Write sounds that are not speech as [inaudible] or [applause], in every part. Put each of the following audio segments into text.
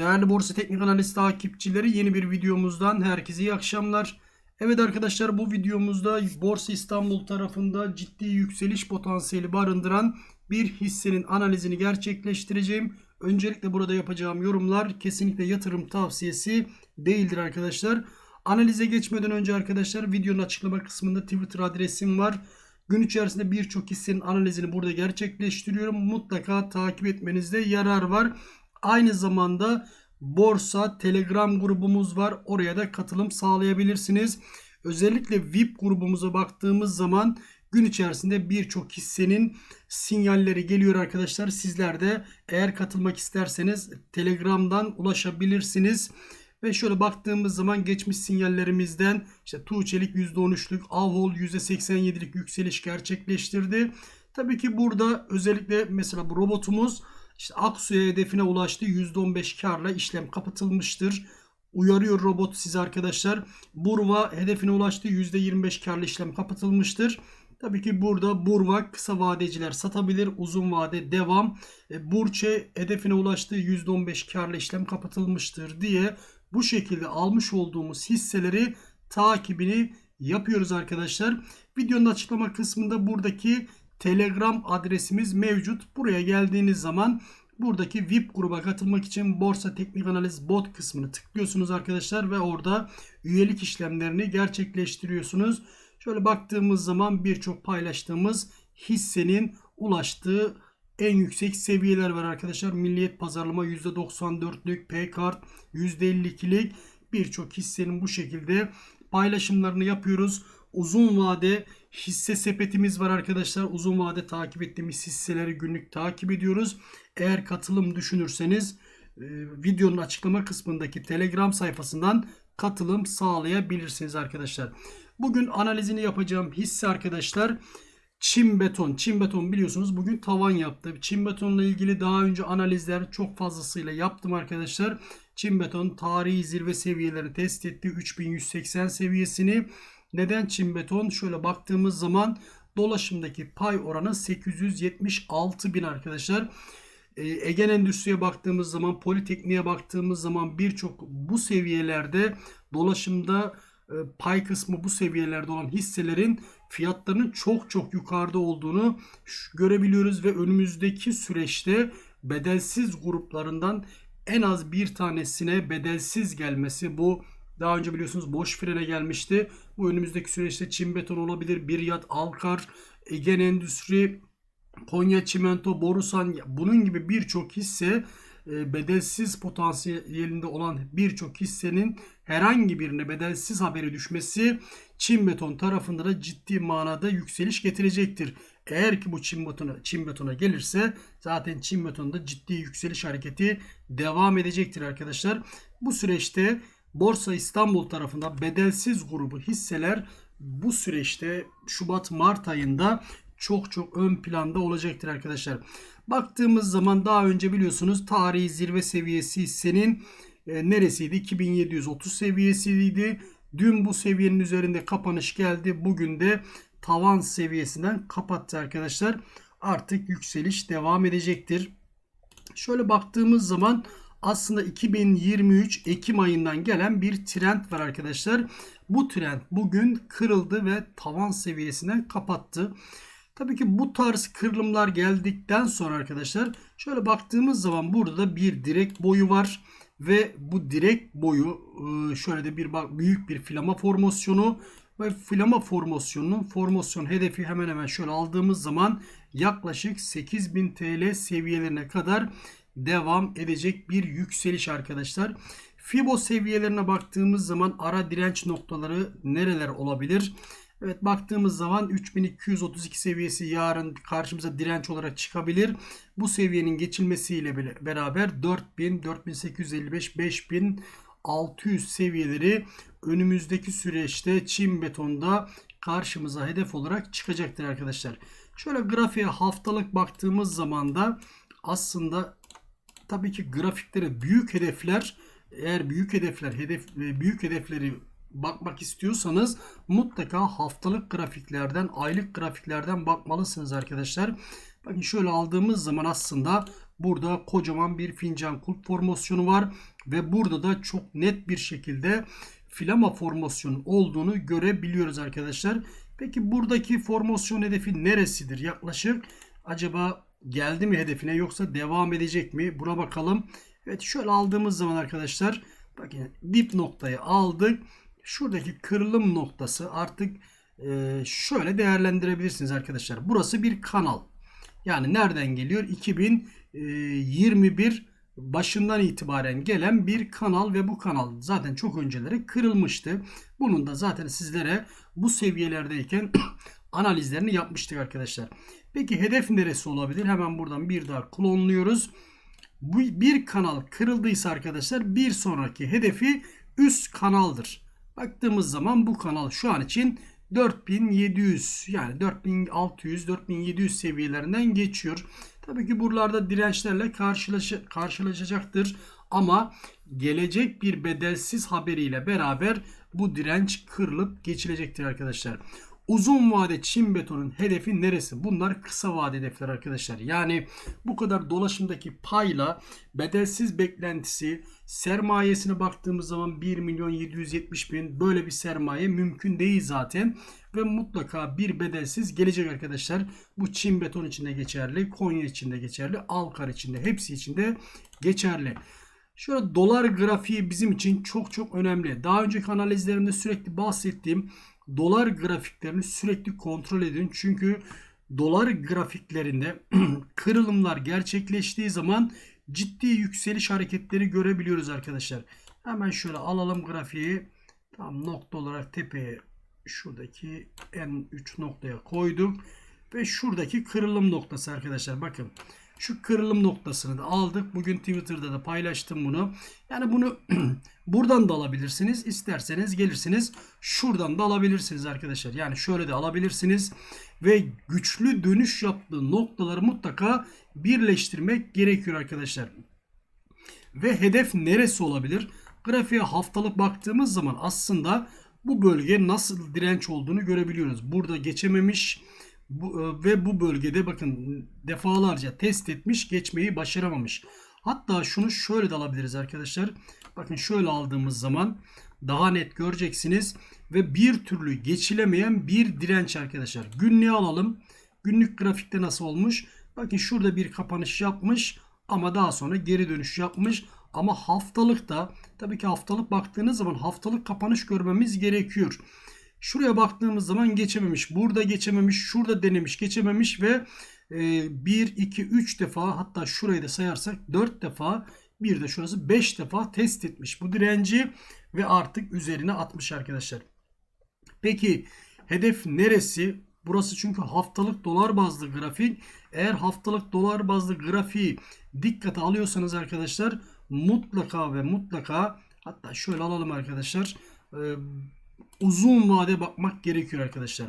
Değerli Borsa Teknik Analiz takipçileri yeni bir videomuzdan herkese iyi akşamlar. Evet arkadaşlar bu videomuzda Borsa İstanbul tarafında ciddi yükseliş potansiyeli barındıran bir hissenin analizini gerçekleştireceğim. Öncelikle burada yapacağım yorumlar kesinlikle yatırım tavsiyesi değildir arkadaşlar. Analize geçmeden önce arkadaşlar videonun açıklama kısmında Twitter adresim var. Gün içerisinde birçok hissenin analizini burada gerçekleştiriyorum. Mutlaka takip etmenizde yarar var. Aynı zamanda Borsa Telegram grubumuz var. Oraya da katılım sağlayabilirsiniz. Özellikle VIP grubumuza baktığımız zaman gün içerisinde birçok hissenin sinyalleri geliyor arkadaşlar. Sizler de eğer katılmak isterseniz Telegram'dan ulaşabilirsiniz. Ve şöyle baktığımız zaman geçmiş sinyallerimizden işte Tuğçelik %13'lük, Avhol %87'lik yükseliş gerçekleştirdi. Tabii ki burada özellikle mesela bu robotumuz işte Aksu'ya hedefine ulaştı. %15 karla işlem kapatılmıştır. Uyarıyor robot size arkadaşlar. Burva hedefine ulaştı. %25 karlı işlem kapatılmıştır. Tabii ki burada Burva kısa vadeciler satabilir. Uzun vade devam. E, Burçe hedefine ulaştı. %15 karlı işlem kapatılmıştır diye bu şekilde almış olduğumuz hisseleri takibini yapıyoruz arkadaşlar. Videonun açıklama kısmında buradaki Telegram adresimiz mevcut. Buraya geldiğiniz zaman buradaki VIP gruba katılmak için Borsa Teknik Analiz Bot kısmını tıklıyorsunuz arkadaşlar ve orada üyelik işlemlerini gerçekleştiriyorsunuz. Şöyle baktığımız zaman birçok paylaştığımız hissenin ulaştığı en yüksek seviyeler var arkadaşlar. Milliyet pazarlama %94'lük, P-Kart %52'lik birçok hissenin bu şekilde paylaşımlarını yapıyoruz. Uzun vade hisse sepetimiz var arkadaşlar. Uzun vade takip ettiğimiz hisseleri günlük takip ediyoruz. Eğer katılım düşünürseniz e, videonun açıklama kısmındaki Telegram sayfasından katılım sağlayabilirsiniz arkadaşlar. Bugün analizini yapacağım hisse arkadaşlar Çim beton. Çim beton biliyorsunuz bugün tavan yaptı. Çim betonla ilgili daha önce analizler çok fazlasıyla yaptım arkadaşlar. Çim beton tarihi zirve seviyelerini test etti. 3180 seviyesini. Neden çim beton? Şöyle baktığımız zaman dolaşımdaki pay oranı 876 bin arkadaşlar. Ee, Egen Endüstri'ye baktığımız zaman, Politekniğe baktığımız zaman birçok bu seviyelerde dolaşımda e, pay kısmı bu seviyelerde olan hisselerin fiyatlarının çok çok yukarıda olduğunu görebiliyoruz ve önümüzdeki süreçte bedelsiz gruplarından en az bir tanesine bedelsiz gelmesi bu daha önce biliyorsunuz boş frene gelmişti. Bu önümüzdeki süreçte Çin Beton olabilir, Biryat, Alkar, Egen Endüstri, Konya Çimento, Borusan bunun gibi birçok hisse e, bedelsiz potansiyelinde olan birçok hissenin herhangi birine bedelsiz haberi düşmesi Çin Beton tarafında da ciddi manada yükseliş getirecektir. Eğer ki bu Çin betona, Çin betona gelirse zaten Çin betonda ciddi yükseliş hareketi devam edecektir arkadaşlar. Bu süreçte Borsa İstanbul tarafında bedelsiz grubu hisseler bu süreçte Şubat-Mart ayında çok çok ön planda olacaktır arkadaşlar. Baktığımız zaman daha önce biliyorsunuz tarihi zirve seviyesi hissenin e, neresiydi? 2730 seviyesiydi. Dün bu seviyenin üzerinde kapanış geldi. Bugün de tavan seviyesinden kapattı arkadaşlar. Artık yükseliş devam edecektir. Şöyle baktığımız zaman aslında 2023 Ekim ayından gelen bir trend var arkadaşlar. Bu trend bugün kırıldı ve tavan seviyesinden kapattı. Tabii ki bu tarz kırılımlar geldikten sonra arkadaşlar şöyle baktığımız zaman burada da bir direk boyu var. Ve bu direk boyu e, şöyle de bir büyük bir flama formasyonu ve flama formasyonunun formasyon hedefi hemen hemen şöyle aldığımız zaman yaklaşık 8000 TL seviyelerine kadar devam edecek bir yükseliş arkadaşlar. Fibo seviyelerine baktığımız zaman ara direnç noktaları nereler olabilir? Evet baktığımız zaman 3232 seviyesi yarın karşımıza direnç olarak çıkabilir. Bu seviyenin geçilmesiyle beraber 4000, 4855, 5600 seviyeleri önümüzdeki süreçte çim betonda karşımıza hedef olarak çıkacaktır arkadaşlar. Şöyle grafiğe haftalık baktığımız zaman da aslında tabii ki grafiklere büyük hedefler eğer büyük hedefler hedef büyük hedefleri bakmak istiyorsanız mutlaka haftalık grafiklerden, aylık grafiklerden bakmalısınız arkadaşlar. Bakın şöyle aldığımız zaman aslında Burada kocaman bir fincan kulp formasyonu var ve burada da çok net bir şekilde filama formasyonu olduğunu görebiliyoruz arkadaşlar. Peki buradaki formasyon hedefi neresidir yaklaşık? Acaba geldi mi hedefine yoksa devam edecek mi? Buna bakalım. Evet şöyle aldığımız zaman arkadaşlar bakın dip noktayı aldık. Şuradaki kırılım noktası artık e, şöyle değerlendirebilirsiniz arkadaşlar. Burası bir kanal. Yani nereden geliyor? 2021 başından itibaren gelen bir kanal ve bu kanal zaten çok önceleri kırılmıştı. Bunun da zaten sizlere bu seviyelerdeyken [clears throat] analizlerini yapmıştık arkadaşlar. Peki hedef neresi olabilir? Hemen buradan bir daha klonluyoruz. Bu bir kanal kırıldıysa arkadaşlar bir sonraki hedefi üst kanaldır. Baktığımız zaman bu kanal şu an için 4700 yani 4600 4700 seviyelerinden geçiyor. Tabii ki buralarda dirençlerle karşılaş karşılaşacaktır ama gelecek bir bedelsiz haberiyle beraber bu direnç kırılıp geçilecektir arkadaşlar. Uzun vade çim betonun hedefi neresi? Bunlar kısa vade hedefler arkadaşlar. Yani bu kadar dolaşımdaki payla bedelsiz beklentisi sermayesine baktığımız zaman 1 milyon 770 bin böyle bir sermaye mümkün değil zaten. Ve mutlaka bir bedelsiz gelecek arkadaşlar. Bu çim beton içinde geçerli, Konya içinde geçerli, Alkar içinde hepsi içinde geçerli. Şöyle dolar grafiği bizim için çok çok önemli. Daha önceki analizlerimde sürekli bahsettiğim dolar grafiklerini sürekli kontrol edin. Çünkü dolar grafiklerinde [clears throat] kırılımlar gerçekleştiği zaman ciddi yükseliş hareketleri görebiliyoruz arkadaşlar. Hemen şöyle alalım grafiği. Tam nokta olarak tepeye şuradaki en 3 noktaya koyduk. Ve şuradaki kırılım noktası arkadaşlar. Bakın şu kırılım noktasını da aldık. Bugün Twitter'da da paylaştım bunu. Yani bunu [clears throat] buradan da alabilirsiniz. İsterseniz gelirsiniz. Şuradan da alabilirsiniz arkadaşlar. Yani şöyle de alabilirsiniz. Ve güçlü dönüş yaptığı noktaları mutlaka birleştirmek gerekiyor arkadaşlar. Ve hedef neresi olabilir? Grafiğe haftalık baktığımız zaman aslında bu bölge nasıl direnç olduğunu görebiliyoruz. Burada geçememiş bu, e, ve bu bölgede bakın defalarca test etmiş geçmeyi başaramamış. Hatta şunu şöyle de alabiliriz arkadaşlar. Bakın şöyle aldığımız zaman daha net göreceksiniz. Ve bir türlü geçilemeyen bir direnç arkadaşlar. Günlüğü alalım. Günlük grafikte nasıl olmuş? Bakın şurada bir kapanış yapmış ama daha sonra geri dönüş yapmış. Ama haftalıkta tabii ki haftalık baktığınız zaman haftalık kapanış görmemiz gerekiyor. Şuraya baktığımız zaman geçememiş. Burada geçememiş. Şurada denemiş geçememiş ve 1, 2, 3 defa hatta şurayı da sayarsak 4 defa bir de şurası 5 defa test etmiş bu direnci ve artık üzerine atmış arkadaşlar. Peki hedef neresi? Burası çünkü haftalık dolar bazlı grafik. Eğer haftalık dolar bazlı grafiği dikkate alıyorsanız arkadaşlar mutlaka ve mutlaka hatta şöyle alalım arkadaşlar uzun vade bakmak gerekiyor arkadaşlar.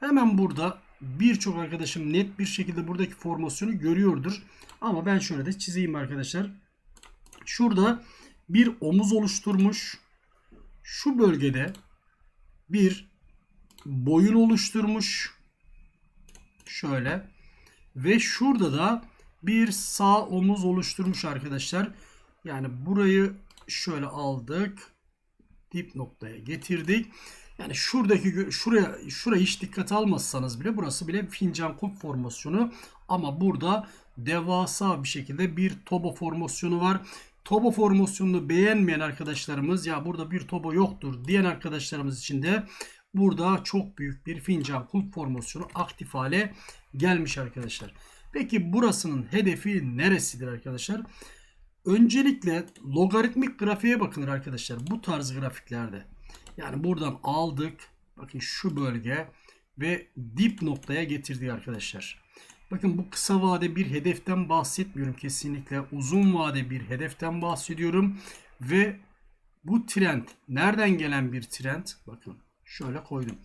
Hemen burada birçok arkadaşım net bir şekilde buradaki formasyonu görüyordur. Ama ben şöyle de çizeyim arkadaşlar. Şurada bir omuz oluşturmuş. Şu bölgede bir boyun oluşturmuş. Şöyle. Ve şurada da bir sağ omuz oluşturmuş arkadaşlar. Yani burayı şöyle aldık dip noktaya getirdik. Yani şuradaki şuraya şuraya hiç dikkat almazsanız bile burası bile fincan kulp formasyonu ama burada devasa bir şekilde bir tobo formasyonu var. Tobo formasyonunu beğenmeyen arkadaşlarımız ya burada bir tobo yoktur diyen arkadaşlarımız için de burada çok büyük bir fincan kulp formasyonu aktif hale gelmiş arkadaşlar. Peki burasının hedefi neresidir arkadaşlar? Öncelikle logaritmik grafiğe bakın arkadaşlar. Bu tarz grafiklerde. Yani buradan aldık. Bakın şu bölge ve dip noktaya getirdi arkadaşlar. Bakın bu kısa vade bir hedeften bahsetmiyorum kesinlikle. Uzun vade bir hedeften bahsediyorum. Ve bu trend nereden gelen bir trend? Bakın şöyle koydum.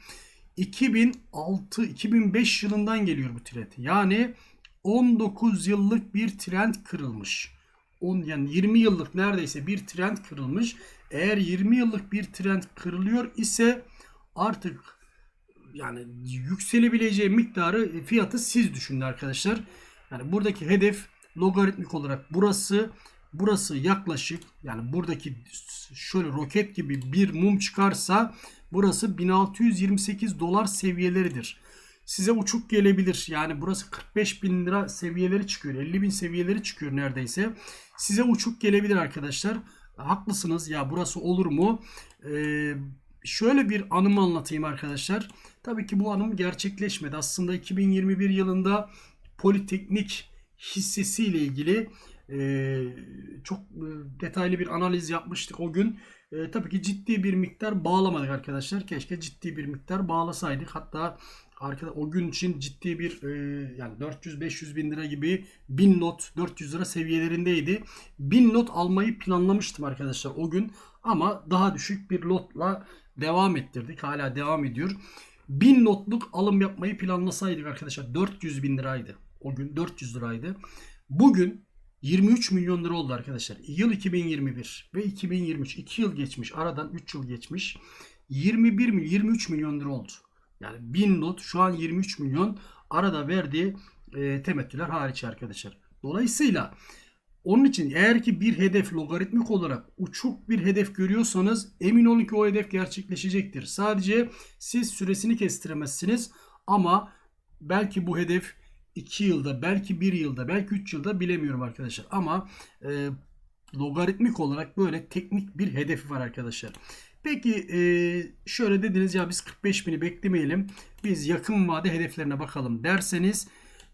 2006-2005 yılından geliyor bu trend. Yani 19 yıllık bir trend kırılmış. 10 yani 20 yıllık neredeyse bir trend kırılmış. Eğer 20 yıllık bir trend kırılıyor ise artık yani yükselebileceği miktarı fiyatı siz düşünün arkadaşlar. Yani buradaki hedef logaritmik olarak burası burası yaklaşık yani buradaki şöyle roket gibi bir mum çıkarsa burası 1628 dolar seviyeleridir. Size uçuk gelebilir. Yani burası 45 bin lira seviyeleri çıkıyor. 50 bin seviyeleri çıkıyor neredeyse. Size uçuk gelebilir arkadaşlar. Haklısınız ya burası olur mu? Ee, şöyle bir anımı anlatayım arkadaşlar. Tabii ki bu anım gerçekleşmedi. Aslında 2021 yılında Politeknik hissesiyle ilgili e, çok e, detaylı bir analiz yapmıştık o gün. E, tabii ki ciddi bir miktar bağlamadık arkadaşlar. Keşke ciddi bir miktar bağlasaydık. Hatta arkada o gün için ciddi bir e, yani 400-500 bin lira gibi 1000 lot 400 lira seviyelerindeydi. 1000 lot almayı planlamıştım arkadaşlar o gün ama daha düşük bir lotla devam ettirdik. Hala devam ediyor. 1000 lotluk alım yapmayı planlasaydık arkadaşlar 400 bin liraydı. O gün 400 liraydı. Bugün 23 milyon lira oldu arkadaşlar. Yıl 2021 ve 2023 2 yıl geçmiş. Aradan 3 yıl geçmiş. 21 milyon 23 milyon lira oldu. Yani 1000 lot şu an 23 milyon arada verdiği e, temettüler hariç arkadaşlar. Dolayısıyla onun için eğer ki bir hedef logaritmik olarak uçuk bir hedef görüyorsanız emin olun ki o hedef gerçekleşecektir. Sadece siz süresini kestiremezsiniz ama belki bu hedef 2 yılda, belki 1 yılda, belki 3 yılda bilemiyorum arkadaşlar. Ama e, logaritmik olarak böyle teknik bir hedefi var arkadaşlar. Peki e, şöyle dediniz ya biz 45 bini beklemeyelim. Biz yakın vade hedeflerine bakalım derseniz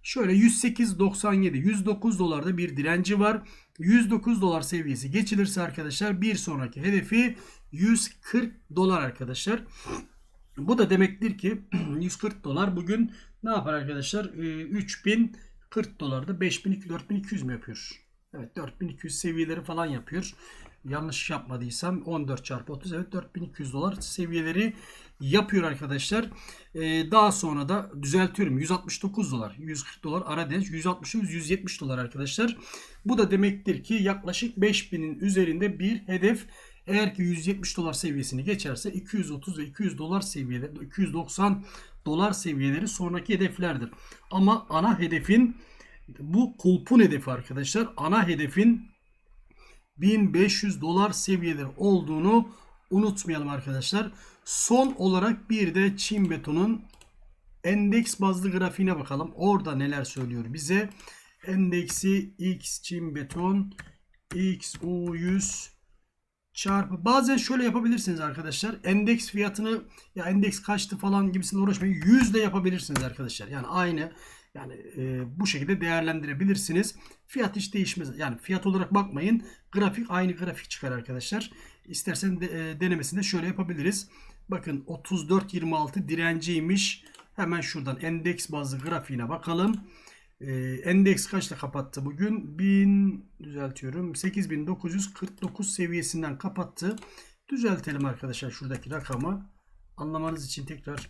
şöyle 108.97 109 dolarda bir direnci var. 109 dolar seviyesi geçilirse arkadaşlar bir sonraki hedefi 140 dolar arkadaşlar. Bu da demektir ki [clears throat] 140 dolar bugün ne yapar arkadaşlar? Ee, 3040 dolarda 5200 4200 mü yapıyor? Evet 4200 seviyeleri falan yapıyor. Yanlış yapmadıysam 14 çarpı 30 evet 4200 dolar seviyeleri yapıyor arkadaşlar. Ee, daha sonra da düzeltiyorum 169 dolar 140 dolar ara direnç 160 170 dolar arkadaşlar. Bu da demektir ki yaklaşık 5000'in üzerinde bir hedef eğer ki 170 dolar seviyesini geçerse 230 ve 200 dolar seviyeleri 290 dolar seviyeleri sonraki hedeflerdir. Ama ana hedefin bu kulpun hedefi arkadaşlar. Ana hedefin 1500 dolar seviyeleri olduğunu unutmayalım arkadaşlar. Son olarak bir de Çin betonun endeks bazlı grafiğine bakalım. Orada neler söylüyor bize. Endeksi X Çin beton XU100 çarpı bazen şöyle yapabilirsiniz arkadaşlar. Endeks fiyatını ya endeks kaçtı falan gibisiyle uğraşmayın. 100 de yapabilirsiniz arkadaşlar. Yani aynı yani e, bu şekilde değerlendirebilirsiniz. Fiyat hiç değişmez. Yani fiyat olarak bakmayın. Grafik aynı grafik çıkar arkadaşlar. İstersen de, e, denemesinde şöyle yapabiliriz. Bakın 34.26 direnciymiş. Hemen şuradan endeks bazlı grafiğine bakalım. Ee, endeks kaçla kapattı bugün? 1000 düzeltiyorum. 8949 seviyesinden kapattı. Düzeltelim arkadaşlar şuradaki rakamı. Anlamanız için tekrar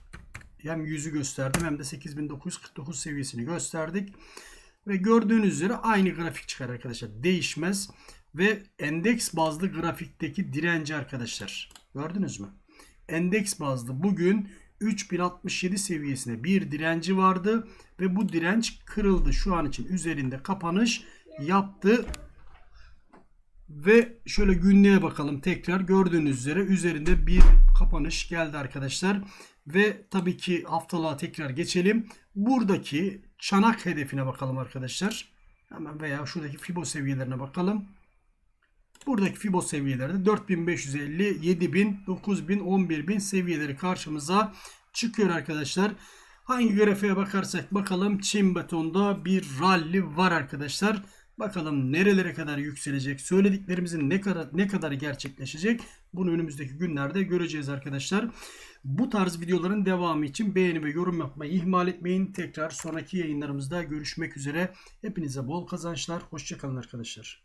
hem yüzü gösterdim hem de 8949 seviyesini gösterdik. Ve gördüğünüz üzere aynı grafik çıkar arkadaşlar. Değişmez. Ve endeks bazlı grafikteki direnci arkadaşlar. Gördünüz mü? Endeks bazlı bugün 3067 seviyesine bir direnci vardı ve bu direnç kırıldı. Şu an için üzerinde kapanış yaptı. Ve şöyle günlüğe bakalım tekrar gördüğünüz üzere üzerinde bir kapanış geldi arkadaşlar. Ve tabii ki haftalığa tekrar geçelim. Buradaki çanak hedefine bakalım arkadaşlar. Hemen veya şuradaki Fibo seviyelerine bakalım. Buradaki Fibo seviyeleri 4550, 7000, 9000, 11000 seviyeleri karşımıza çıkıyor arkadaşlar. Hangi grafiğe bakarsak bakalım Çin betonda bir rally var arkadaşlar. Bakalım nerelere kadar yükselecek, söylediklerimizin ne kadar ne kadar gerçekleşecek bunu önümüzdeki günlerde göreceğiz arkadaşlar. Bu tarz videoların devamı için beğeni ve yorum yapmayı ihmal etmeyin. Tekrar sonraki yayınlarımızda görüşmek üzere. Hepinize bol kazançlar. Hoşçakalın arkadaşlar.